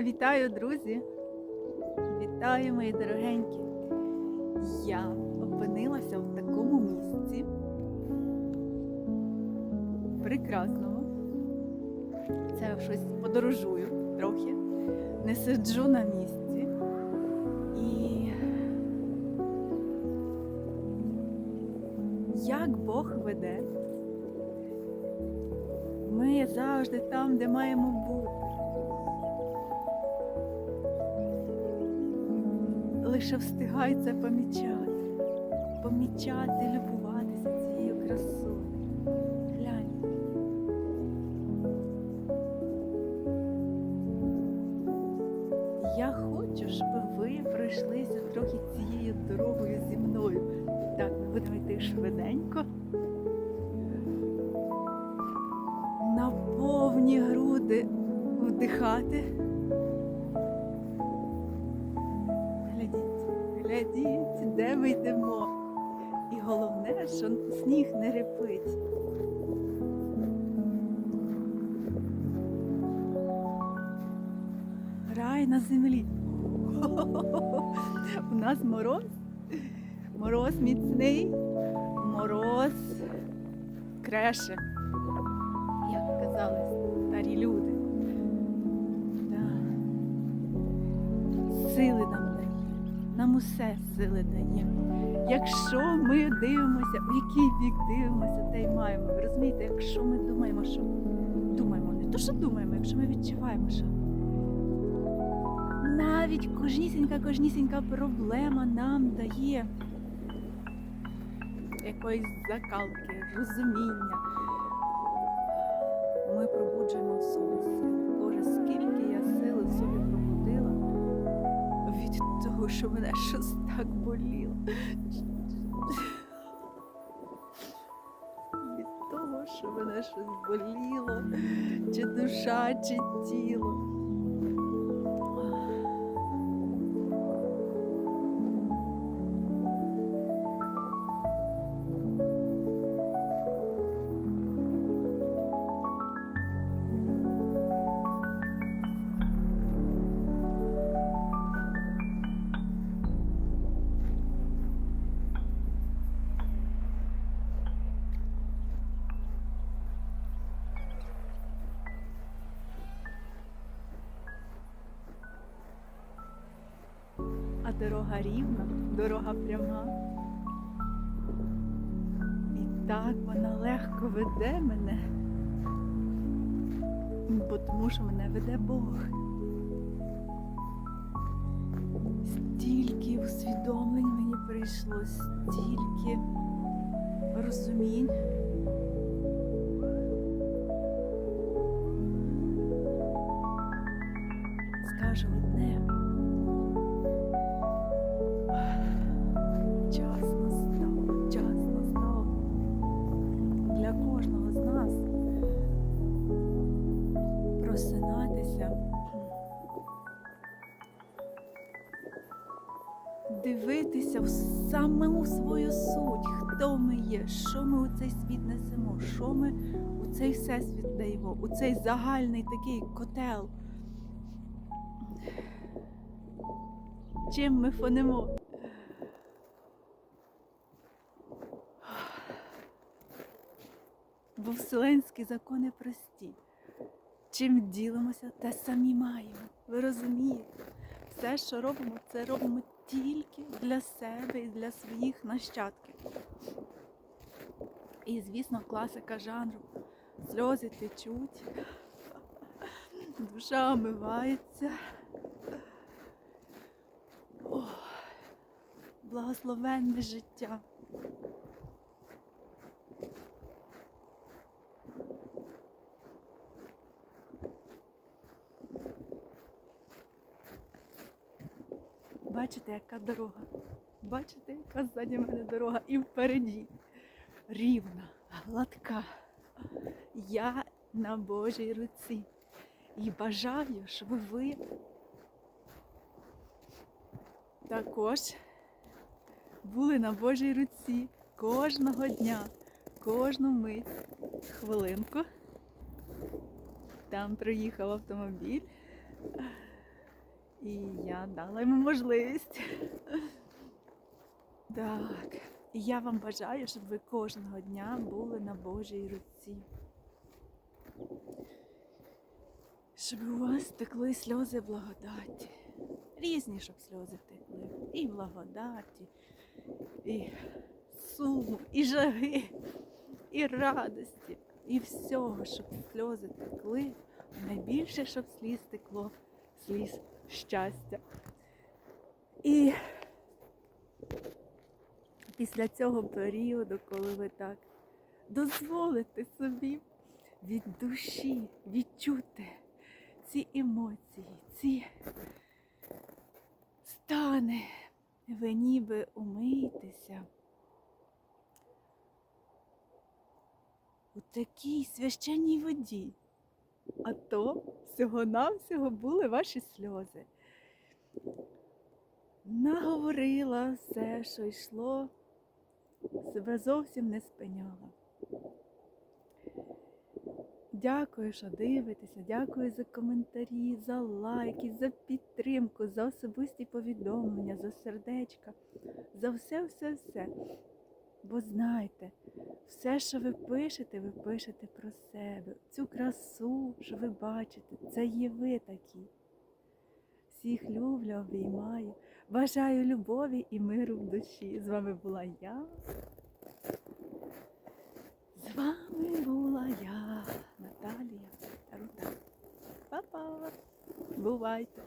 Вітаю, друзі! Вітаю, мої дорогенькі! Я опинилася в такому місці прекрасному. Це щось подорожую трохи, не сиджу на місці. І як Бог веде, ми завжди там, де маємо бути. Лише встигай це помічати, помічати, любуватися цією красою. Глянь. Я хочу, щоб ви пройшлися трохи цією дорогою зі мною. Так, ми будемо йти швиденько. На повні груди вдихати. Глядіть, де ми йдемо. І головне, що сніг не репить. Рай на землі. У нас мороз. Мороз міцний, мороз креше, як казали старі люди. Усе сили дає. Якщо ми дивимося, в який бік дивимося, те й маємо. Ви розумієте, якщо ми думаємо, що думаємо, не то, що думаємо, якщо ми відчуваємо, що навіть кожнісінька, кожнісінька проблема нам дає якоїсь закалки, розуміння. Ми пробуджуємо в собі. Боже, скільки що мене щось так боліло. Від того, що мене щось боліло, чи душа, чи тіло. А дорога рівна, дорога пряма. І так вона легко веде мене, бо тому що мене веде Бог. Стільки усвідомлень мені прийшло, стільки розумінь. Дивитися в саму свою суть, хто ми є, що ми у цей світ несемо, що ми у цей всесвіт даємо, у цей загальний такий котел. Чим ми фонимо? Бо вселенські закони прості. Чим ділимося, те самі маємо. Ви розумієте? Все, що робимо, це робимо тільки для себе і для своїх нащадків. І, звісно, класика жанру. Сльози течуть, душа омивається. Ох, благословенне життя. Бачите, яка дорога? Бачите, яка ззаді мене дорога і впереді. Рівна, гладка. Я на Божій руці. І бажаю, щоб ви також були на Божій руці кожного дня, кожну мить, хвилинку. Там проїхав автомобіль. І я дала йому можливість. Так, і я вам бажаю, щоб ви кожного дня були на Божій руці. Щоб у вас текли сльози благодаті. Різні, щоб сльози текли. І благодаті, і суму, і жаги, і радості, і всього, щоб сльози текли. Найбільше, щоб сліз текло, сліз щастя. І після цього періоду, коли ви так дозволите собі від душі відчути ці емоції, ці стани, ви ніби умийтеся у такій священній воді. А то всього-навсього були ваші сльози. Наговорила все, що йшло, себе зовсім не спиняла. Дякую, що дивитеся, дякую за коментарі, за лайки, за підтримку, за особисті повідомлення, за сердечка, за все, все, все. Бо знайте, все, що ви пишете, ви пишете про себе. Цю красу, що ви бачите, це є ви такі. Всіх люблю, обіймаю. Бажаю любові і миру в душі. З вами була я. З вами була я, Наталія Рута. Па-па! Бувайте!